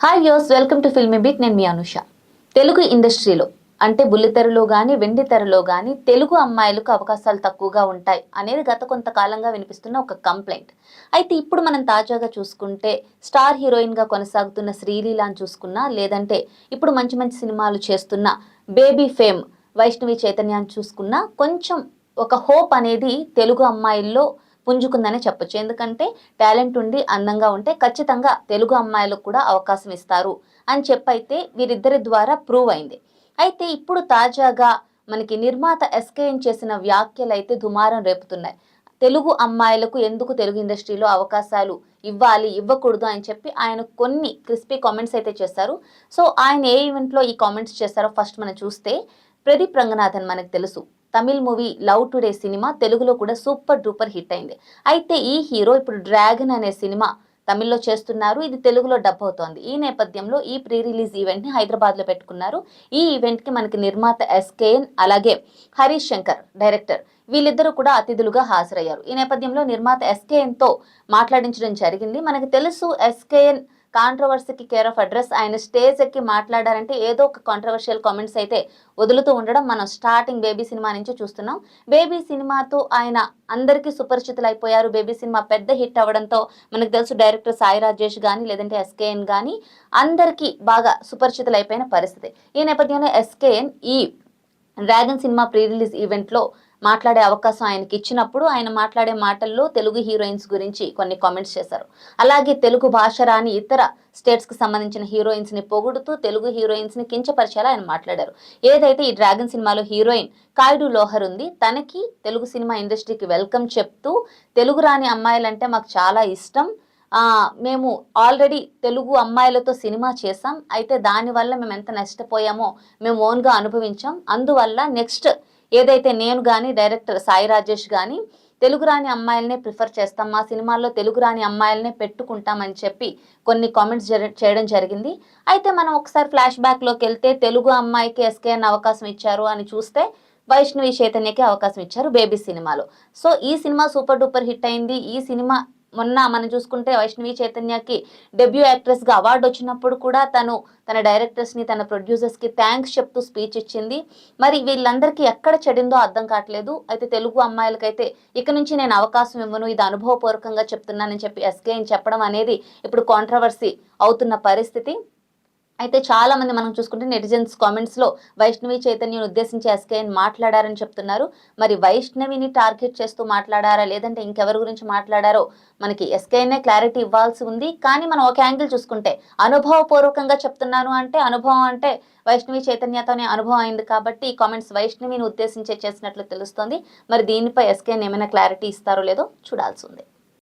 Hi యోస్ welcome to filmy beat నేను మీ అనుష. తెలుగు ఇండస్ట్రీలో అంటే బుల్లితెరలో కానీ వెండి తెరలో కానీ తెలుగు అమ్మాయిలకు అవకాశాలు తక్కువగా ఉంటాయి అనేది గత కొంతకాలంగా వినిపిస్తున్న ఒక కంప్లైంట్. అయితే ఇప్పుడు మనం తాజాగా చూసుకుంటే స్టార్ హీరోయిన్గా కొనసాగుతున్న శ్రీలీలాని చూసుకున్నా లేదంటే ఇప్పుడు మంచి మంచి సినిమాలు చేస్తున్న బేబీ ఫేమ్ వైష్ణవి చైతన్యాన్ని చూసుకున్నా కొంచెం ఒక హోప్ అనేది తెలుగు అమ్మాయిల్లో పుంజుకుందనే చెప్పొచ్చు. ఎందుకంటే టాలెంట్ ఉండి అందంగా ఉంటే ఖచ్చితంగా తెలుగు అమ్మాయిలకు కూడా అవకాశం ఇస్తారు అని చెప్పైతే వీరిద్దరి ద్వారా ప్రూవ్ అయింది. అయితే ఇప్పుడు తాజాగా మనకి నిర్మాత ఎస్కేఎన్ చేసిన వ్యాఖ్యలు అయితే దుమారం రేపుతున్నాయి. తెలుగు అమ్మాయిలకు ఎందుకు తెలుగు ఇండస్ట్రీలో అవకాశాలు ఇవ్వాలి ఇవ్వకూడదు అని చెప్పి ఆయన కొన్ని క్రిస్పీ కామెంట్స్ అయితే చేశారు. సో ఆయన ఏ ఈవెంట్లో ఈ కామెంట్స్ చేశారో ఫస్ట్ మనం చూస్తే ప్రదీప్ రంగనాథన్ మనకు తెలుసు. Tamil movie love today cinema తెలుగులో కూడా సూపర్ డూపర్ హిట్ అయింది. అయితే ఈ హీరో ఇప్పుడు డ్రాగన్ అనే సినిమా తమిళ్ళో చేస్తున్నారు. ఇది తెలుగులో డబ్ అవుతోంది. ఈ నేపథ్యంలో ఈ ప్రీ రిలీజ్ ఈవెంట్ని హైదరాబాద్లో పెట్టుకున్నారు. ఈ ఈవెంట్కి మనకి నిర్మాత ఎస్కేఎన్ అలాగే హరీష్ శంకర్ డైరెక్టర్ వీళ్ళిద్దరూ కూడా అతిథులుగా హాజరయ్యారు. ఈ నేపథ్యంలో నిర్మాత ఎస్కేఎన్తో మాట్లాడించడం జరిగింది. మనకు తెలుసు ఎస్కేఎన్ కాంట్రవర్సీకి కేర్ ఆఫ్ అడ్రస్ ఆయన స్టేజ్ ఎక్కి మాట్లాడారంటే ఏదో ఒక కాంట్రవర్షియల్ కామెంట్స్ అయితే వదులుతూ ఉండడం మనం స్టార్టింగ్ బేబీ సినిమా నుంచి చూస్తున్నాం. బేబీ సినిమాతో ఆయన అందరికీ సుపరిచితులు అయిపోయారు బేబీ సినిమా పెద్ద హిట్ అవ్వడంతో మనకు తెలుసు డైరెక్టర్ సాయి రాజేష్ కానీ లేదంటే ఎస్కేఎన్ కానీ అందరికీ బాగా సుపరిచితులు అయిపోయిన పరిస్థితి. ఈ నేపథ్యంలో ఎస్కేఎన్ ఈ డ్రాగన్ సినిమా ప్రీ రిలీజ్ ఈవెంట్లో మాట్లాడే అవకాశం ఆయనకి ఇచ్చినప్పుడు ఆయన మాట్లాడే మాటల్లో తెలుగు హీరోయిన్స్ గురించి కొన్ని కామెంట్స్ చేశారు. అలాగే తెలుగు భాష రాని ఇతర స్టేట్స్కి సంబంధించిన హీరోయిన్స్ని పొగుడుతూ తెలుగు హీరోయిన్స్ని కించపరిచేలా ఆయన మాట్లాడారు. ఏదైతే ఈ డ్రాగన్ సినిమాలో హీరోయిన్ కాయుడు లోహర్ ఉంది తనకి తెలుగు సినిమా ఇండస్ట్రీకి వెల్కమ్ చెప్తూ తెలుగు రాని అమ్మాయిలంటే మాకు చాలా ఇష్టం. మేము ఆల్రెడీ తెలుగు అమ్మాయిలతో సినిమా చేసాం అయితే దానివల్ల మేము ఎంత నష్టపోయామో మేము ఓన్గా అనుభవించాం. అందువల్ల నెక్స్ట్ ఏదైతే నేను కానీ డైరెక్టర్ సాయి రాజేష్ కానీ తెలుగు రాని అమ్మాయిలనే ప్రిఫర్ చేస్తాం. మా సినిమాల్లో తెలుగు రాని అమ్మాయిలనే పెట్టుకుంటామని చెప్పి కొన్ని కామెంట్స్ చేయడం జరిగింది. అయితే మనం ఒకసారి ఫ్లాష్ బ్యాక్లోకి వెళ్తే తెలుగు అమ్మాయికి ఎస్కేఎన్ అవకాశం ఇచ్చారు అని చూస్తే వైష్ణవి చైతన్యకి అవకాశం ఇచ్చారు బేబీ సినిమాలో. సో ఈ సినిమా సూపర్ డూపర్ హిట్ అయింది. ఈ సినిమా మొన్న మనం చూసుకుంటే వైష్ణవి చైతన్యకి డెబ్యూ యాక్ట్రెస్గా అవార్డు వచ్చినప్పుడు కూడా తను తన డైరెక్టర్స్ని తన ప్రొడ్యూసర్స్కి థ్యాంక్స్ చెప్తూ స్పీచ్ ఇచ్చింది. మరి వీళ్ళందరికీ ఎక్కడ చెడిందో అర్థం కావట్లేదు. అయితే తెలుగు అమ్మాయిలకైతే ఇక నుంచి నేను అవకాశం ఇవ్వను ఇది అనుభవపూర్వకంగా చెప్తున్నానని చెప్పి ఎస్కేని చెప్పడం అనేది ఇప్పుడు కాంట్రవర్సీ అవుతున్న పరిస్థితి. అయితే చాలా మంది మనం చూసుకుంటే నెటిజన్స్ కామెంట్స్లో వైష్ణవి చైతన్యను ఉద్దేశించి ఎస్కేఎన్ మాట్లాడారని చెప్తున్నారు. మరి వైష్ణవిని టార్గెట్ చేస్తూ మాట్లాడారా? లేదంటే ఇంకెవరి గురించి మాట్లాడారో? మనకి ఎస్కేఎన్ఏ క్లారిటీ ఇవ్వాల్సి ఉంది. కానీ మనం ఒక యాంగిల్ చూసుకుంటే అనుభవపూర్వకంగా చెప్తున్నాను అంటే అనుభవం అంటే వైష్ణవి చైతన్యతోనే అనుభవం అయింది కాబట్టి ఈ కామెంట్స్ వైష్ణవిని ఉద్దేశించే చేసినట్లు తెలుస్తోంది. మరి దీనిపై ఎస్కేఎన్ ఏమైనా క్లారిటీ ఇస్తారో లేదో చూడాల్సి ఉంది.